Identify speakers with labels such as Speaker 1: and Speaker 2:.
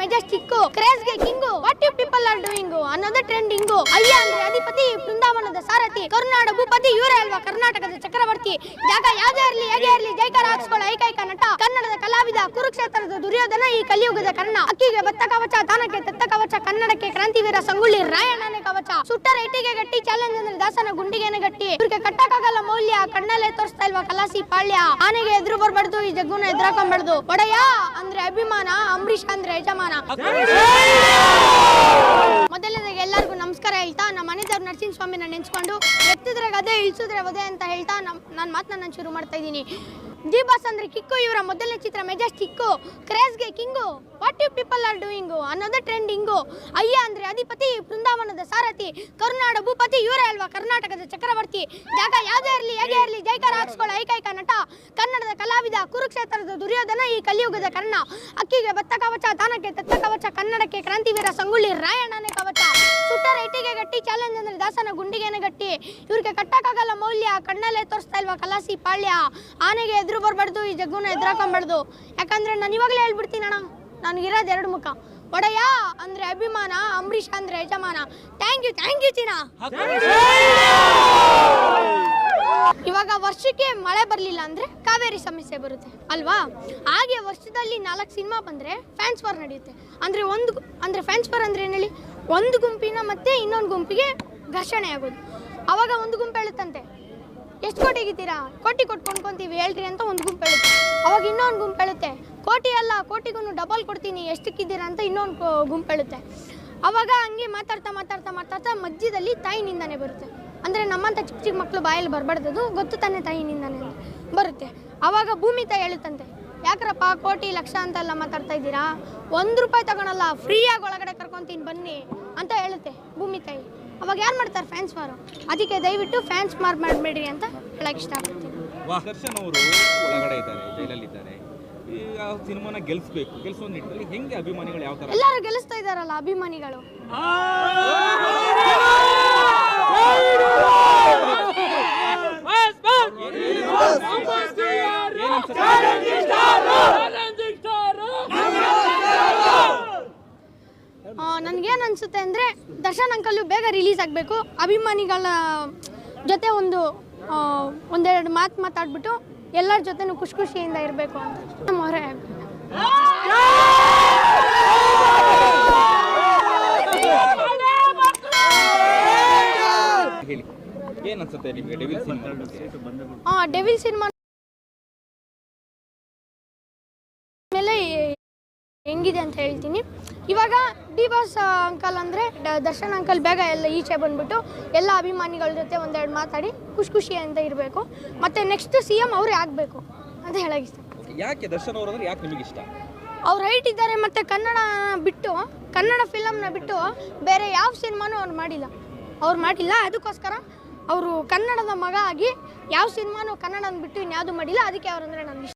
Speaker 1: Majestic ಕ್ರೇಜ್ಗೆ king what you people are doing ಅನ್ನೋದು trending ಅಯ್ಯ ಅಂದ್ರೆ ಅಧಿಪತಿ ಬೃಂದಾವನದ ಸಾರಥಿ, ಕರುನಾಡ ಭೂಪತಿ, ಇವರೇ ಅಲ್ವಾ ಕರ್ನಾಟಕದ ಚಕ್ರವರ್ತಿ? ಜಾಗ ಯಾವ್ದೇ ಇರ್ಲಿ, ಹೇಗೆ ಇರ್ಲಿ, ಜೈಕಾರ ಹಾಕ್ಸ್ಕೊಳ್ಳೋ ಏಕೈಕ ನಟ, ಕನ್ನಡದ ಕಲಾವಿದ, ಕುರುಕ್ಷೇತ್ರದ ದುರ್ಯೋಧನ, ಈ ಕಲಿಯುಗದ ಕರ್ಣ. ಅಕ್ಕಿಗೆ ಭತ್ತ ಕವಚ, ತಾನಕ್ಕೆ ತೆತ್ತ ಕವಚ, ಕನ್ನಡಕ್ಕೆ ಕ್ರಾಂತಿವೀರ ಸಂಗೊಳ್ಳಿ, ರಾಯಣ್ಣನೇ ಕವಚ. ಸುಟ್ಟರ ಇಟ್ಟಿಗೆ ಗಟ್ಟಿ ಚಾಲೆಂಜ್ ಅಂದ್ರೆ ದಾಸನ ಗುಂಡಿಗೆನೆ ಗಟ್ಟಿ. ಇವ್ರಿಗೆ ಕಟ್ಟಕ್ಕಾಗಲ್ಲ ಮೌಲ್ಯ, ಕಣ್ಣಲ್ಲೇ ತೋರಿಸ್ತಾ ಇಲ್ವಾ ಕಲಾಸಿ ಪಾಳ್ಯ? ಆನೆಗೆ ಎದುರು ಬರ್ಬಾರ್ದು, ಈ ಜಗ್ಗುನ ಎದುರಾಕೊಂಬಾರ್ದು. ಒಡೆಯ ಅಂದ್ರೆ ಅಭಿಮಾನ, ಅಂಬರೀಷ್ ಅಂದ್ರೆ ಯಜಮಾನ. ಮೊದಲನೇದಾಗಿ ಎಲ್ಲರಿಗೂ ನಮಸ್ಕಾರ ಹೇಳ್ತಾ, ನಮ್ಮ ಮನೆದೇವ್ರ ನರಸಿಂಹ ಸ್ವಾಮಿನ ನೆನೆಸ್ಕೊಂಡು ಎತ್ತಿದ್ರೆ ಅದೇ ಇಳಿಸಿದ್ರೆ ಅದೇ ಅಂತ ಹೇಳ್ತಾ ನಮ್ ನನ್ನ ಮಾತನ್ನ ನಾನು ಶುರು ಮಾಡ್ತಾ ಇದ್ದೀನಿ. ದಿ ಬಾಸ್ ಅಂದ್ರೆ ಕಿಕ್ಕು ಇವರ ಮೊದಲನೇ ಚಿತ್ರ Majestic ಕ್ರೇಜ್ಗೆ king what you people are doing ಅನ್ನೋದು ಟ್ರೆಂಡಿಂಗು ಅಯ್ಯ ಅಂದ್ರೆ ಅಧಿಪತಿ ಬೃಂದಾವನದ ಸಾರಥಿ, ಕರುನಾಡ ಭೂಪತಿ, ಇವರೇ ಅಲ್ವಾ ಕರ್ನಾಟಕದ ಚಕ್ರವರ್ತಿ? ಜಾಗ ಯಾವುದೇ ಇರಲಿ, ಹೇಗೆ ಇರಲಿ, ಜೈಕಾರ ಹಾಕ್ಸ್ಕೊಳ್ಳೋ ಏಕೈಕ ನಟ, ಕನ್ನಡದ ಕಲಾವಿದ, ಕುರುಕ್ಷೇತ್ರದ ದುರ್ಯೋಧನ ಈ ಕಲಿಯುಗದ ಕರ್ಣ. ಅಕ್ಕಿಗೆ ಭತ್ತ ಕವಚ, ತಾನಕ್ಕೆ ತತ್ತ ಕವಚ, ಕನ್ನಡಕ್ಕೆ ಕ್ರಾಂತಿವೀರ ಸಂಗೊಳ್ಳಿ, ರಾಯಣ್ಣನೇ ಕವಚ. ಸುಟ್ಟರ ಇಟ್ಟಿಗೆ ಗಟ್ಟಿ ಚಾಲೆಂಜ್ ಅಂದ್ರೆ ದಾಸನ ಗುಂಡಿಗೆನೆ ಗಟ್ಟಿ. ಇವ್ರಿಗೆ ಕಟ್ಟಕ್ಕಾಗಲ್ಲ ಮೌಲ್ಯ, ಕಣ್ಣಲ್ಲೇ ತೋರಿಸ್ತಾ ಇಲ್ವಾ ಕಲಾಸಿ ಪಾಳ್ಯ? ಆನೆಗೆ ಎದುರು ಬರಬಾರ್ದು, ಈ ಜಗ್ಗುನ ಎದುರಾಕೊಂಬಾರ್ದು. ಯಾಕಂದ್ರೆ ನಾನು ಇವಾಗಲೇ ಹೇಳ್ಬಿಡ್ತೀನಿ ಅಣ್ಣ ನನಗಿರೋದು ಎರಡು ಮುಖ. ಒಡೆಯ ಅಂದ್ರೆ ಅಭಿಮಾನ, ಅಂಬರೀಷ್ ಅಂದ್ರೆ Yajamana. Thank you thank you China. ಇವಾಗ ವರ್ಷಕ್ಕೆ ಮಳೆ ಬರಲಿಲ್ಲ ಅಂದ್ರೆ ಕಾವೇರಿ ಸಮಸ್ಯೆ ಬರುತ್ತೆ, ಅಲ್ವಾ? ಹಾಗೆ ವರ್ಷದಲ್ಲಿ ನಾಲ್ಕು ಸಿನಿಮಾ ಬಂದ್ರೆ ಫ್ಯಾನ್ಸ್ ಫಾರ್ ನಡೆಯುತ್ತೆ. ಅಂದ್ರೆ ಒಂದು ಅಂದ್ರೆ ಫ್ಯಾನ್ಸ್ ಫಾರ್ ಅಂದ್ರೆ ಏನು ಹೇಳಿ? ಒಂದು ಗುಂಪಿನ ಮತ್ತೆ ಇನ್ನೊಂದು ಗುಂಪಿಗೆ ಘರ್ಷಣೆ ಆಗೋದು. ಅವಾಗ ಒಂದು ಗುಂಪು ಹೇಳುತ್ತಂತೆ ಕೋಟಿಗಿದ್ದೀರಾ ಕೋಟಿ ಕೊಟ್ಟು ಕೊಂಡ್ಕೊಂತೀವಿ ಹೇಳ್ರಿ ಅಂತ ಒಂದು ಗುಂಪು ಹೇಳುತ್ತೆ. ಅವಾಗ ಇನ್ನೊಂದು ಗುಂಪು ಹೇಳುತ್ತೆ. ಕೋಟಿ ಅಲ್ಲ ಕೋಟಿಗೂ ಡಬಲ್ ಕೊಡ್ತೀನಿ, ಎಷ್ಟಕ್ಕಿದ್ದೀರಾ ಅಂತ ಇನ್ನೊಂದು ಗುಂಪು ಹೇಳುತ್ತೆ. ಅವಾಗ ಹಂಗೆ ಮಾತಾಡ್ತಾ ಮಾತಾಡ್ತಾ ಮಾತಾಡ್ತಾ ಮಧ್ಯದಲ್ಲಿ ತಾಯಿನಿಂದಾನೇ ಬರುತ್ತೆ. ಅಂದರೆ ನಮ್ಮಂಥ ಚಿಕ್ಕ ಚಿಕ್ಕ ಮಕ್ಕಳು ಬಾಯಲ್ಲಿ ಬರಬಾರ್ದದು ಗೊತ್ತು ತಾನೆ ತಾಯಿನಿಂದಾನೇ ಬರುತ್ತೆ. ಅವಾಗ ಭೂಮಿ ತಾಯಿ ಹೇಳುತ್ತಂತೆ, ಯಾಕ್ರಪ್ಪ, ಕೋಟಿ ಲಕ್ಷ ಅಂತೆಲ್ಲ ಮಾತಾಡ್ತಾ ಇದ್ದೀರಾ? ಒಂದು ರೂಪಾಯಿ ತಗೊಳಲ್ಲ ಫ್ರೀಯಾಗಿ ಒಳಗಡೆ ಕರ್ಕೊತೀನಿ, ಬನ್ನಿ. ಅಂತ ಹೇಳುತ್ತೆ ಭೂಮಿ ತಾಯಿ. ಅವಾಗ ಯಾರು ಮಾಡ್ತಾರೆ ಫ್ಯಾನ್ಸ್ ಮಾರು? ಅದಕ್ಕೆ ದಯವಿಟ್ಟು ಫ್ಯಾನ್ಸ್ ಮಾರ್ ಮಾಡಬೇಡಿ ಅಂತ ಹೇಳಕ್ಕೆ ಇಷ್ಟ
Speaker 2: ದರ್ಶನ್ ಅವರು ಒಳಗಡೆ ಇದ್ದಾರೆ ಜೈಲಲ್ಲಿ ಇದ್ದಾರೆ. ಈಗ ಸಿನಿಮಾನ ಗೆಲ್ಸ್ಬೇಕು ಗೆಲ್ಲಿಸೋ ನಿಟ್ಟಿನಲ್ಲಿ ಹೆಂಗೆ ಅಭಿಮಾನಿಗಳು ಯಾವ ತರ
Speaker 1: ಎಲ್ಲರೂ ಗೆಲ್ಲಿಸ್ತಾ ಇದಾರಲ್ಲ ಅಭಿಮಾನಿಗಳು.
Speaker 2: ಏನ್ ಅನ್ಸುತ್ತೆ?
Speaker 1: ನನಗೇನು ಅನಿಸುತ್ತೆ ಅಂದರೆ ದರ್ಶನ್ ಅಂಕಲ್ಲು ಬೇಗ ರಿಲೀಸ್ ಆಗಬೇಕು. ಅಭಿಮಾನಿಗಳ ಜೊತೆ ಒಂದು ಒಂದೆರಡು ಮಾತು ಮಾತಾಡ್ಬಿಟ್ಟು ಎಲ್ಲರ ಜೊತೆನೂ ಖುಷಿ ಖುಷಿಯಿಂದ ಇರಬೇಕು ಅಂತ. ನಮ್ಮ ಹೊರೆ
Speaker 2: ಹೇಳಿ. ಏನ್ ಅನ್ಸುತ್ತೆ ನಿಮಗೆ ಡೆವಿಲ್ ಸಿನಿಮಾ
Speaker 1: ಹೆಂಗಿದೆ ಅಂತ ಹೇಳ್ತೀನಿ. ಇವಾಗ ಡಿ ಬಾಸ್ ಅಂಕಲ್ ಅಂದರೆ ದರ್ಶನ್ ಅಂಕಲ್ ಬೇಗ ಎಲ್ಲ ಈಚೆ ಬಂದ್ಬಿಟ್ಟು ಎಲ್ಲ ಅಭಿಮಾನಿಗಳ ಜೊತೆ ಒಂದೆರಡು ಮಾತಾಡಿ ಖುಷಿ ಖುಷಿಯಿಂದ ಇರಬೇಕು. ಮತ್ತು ನೆಕ್ಸ್ಟ್ ಸಿ ಎಂ ಅವರೇ ಆಗಬೇಕು ಅಂತ ಹೇಳಕ್ಕೆ ಇಷ್ಟ.
Speaker 2: ಯಾಕೆ ದರ್ಶನ್ ಅವರು ಅಂದ್ರೆ ಯಾಕೆ ನಿಮಗೆ ಇಷ್ಟ?
Speaker 1: ಅವ್ರು ಹೈಟ್ ಇದ್ದಾರೆ ಮತ್ತು ಕನ್ನಡ ಬಿಟ್ಟು ಕನ್ನಡ ಫಿಲಮ್ನ ಬಿಟ್ಟು ಬೇರೆ ಯಾವ ಸಿನಿಮಾನೂ ಅವ್ರು ಮಾಡಿಲ್ಲ. ಅವ್ರು ಮಾಡಿಲ್ಲ ಅದಕ್ಕೋಸ್ಕರ ಅವರು ಕನ್ನಡದ ಮಗ ಆಗಿ ಯಾವ ಸಿನಿಮಾನೂ ಕನ್ನಡನ ಬಿಟ್ಟು ಇನ್ಯಾವುದು ಮಾಡಿಲ್ಲ ಅದಕ್ಕೆ ಅವ್ರಂದ್ರೆ ನನಗೆ ಇಷ್ಟ.